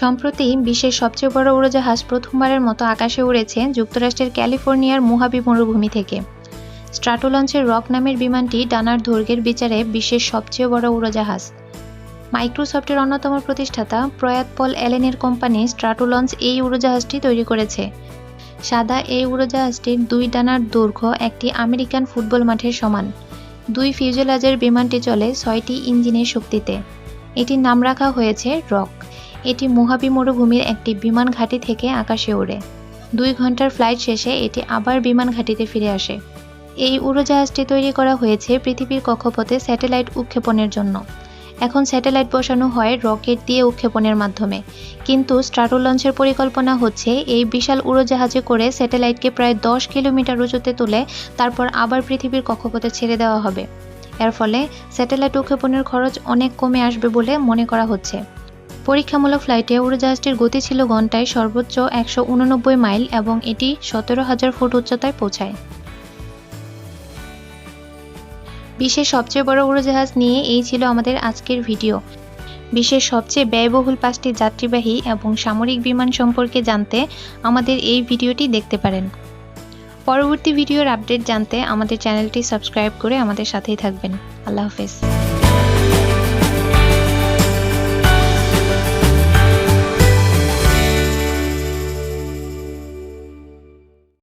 সম্প্রতি বিশ্বের সবচেয়ে বড় উড়োজাহাজ প্রথমবারের মতো আকাশে উড়েছে যুক্তরাষ্ট্রের ক্যালিফোর্নিয়ার মোহাবি মরুভূমি থেকে। স্ট্রাটোলঞ্চের রক নামের বিমানটি ডানার দৈর্ঘ্যের বিচারে বিশ্বের সবচেয়ে বড় উড়োজাহাজ। মাইক্রোসফটের অন্যতম প্রতিষ্ঠাতা প্রয়াত পল অ্যালেনের কোম্পানি স্ট্রাটোলঞ্চ এই উড়োজাহাজটি তৈরি করেছে। সাদা এই উড়োজাহাজটির দুই ডানার দৈর্ঘ্য একটি আমেরিকান ফুটবল মাঠের সমান। দুই ফিউজেলাজের বিমানটি চলে ছয়টি ইঞ্জিনের শক্তিতে। এটির নাম রাখা হয়েছে রক। এটি মোহাবি মরুভূমির একটি বিমান ঘাঁটি থেকে আকাশে ওড়ে। দুই ঘণ্টার ফ্লাইট শেষে এটি আবার বিমান ঘাঁটিতে ফিরে আসে। এই উড়োজাহাজটি তৈরি করা হয়েছে পৃথিবীর কক্ষপথে স্যাটেলাইট উৎক্ষেপণের জন্য। এখন স্যাটেলাইট বসানো হয় রকেট দিয়ে উৎক্ষেপণের মাধ্যমে। কিন্তু স্ট্রাটো লঞ্চের পরিকল্পনা হচ্ছে এই বিশাল উড়োজাহাজে করে স্যাটেলাইটকে প্রায় দশ কিলোমিটার উঁচুতে তুলে তারপর আবার পৃথিবীর কক্ষপথে ছেড়ে দেওয়া হবে। এর ফলে স্যাটেলাইট উৎক্ষেপণের খরচ অনেক কমে আসবে বলে মনে করা হচ্ছে। পরীক্ষামূলক ফ্লাইটে উড়োজাহাজটির গতি ছিল ঘন্টায় সর্বোচ্চ একশো উননব্বই মাইল এবং এটি সতেরো হাজার ফুট উচ্চতায় পৌঁছায়। বিশ্বের সবচেয়ে বড় উড়োজাহাজ নিয়ে এই ছিল আমাদের আজকের ভিডিও। বিশ্বের সবচেয়ে ব্যয়বহুল পাঁচটি যাত্রীবাহী এবং সামরিক বিমান সম্পর্কে জানতে আমাদের এই ভিডিওটি দেখতে পারেন। পরবর্তী ভিডিওর আপডেট জানতে আমাদের চ্যানেলটি সাবস্ক্রাইব করে আমাদের সাথেই থাকবেন। আল্লাহ হাফেজ।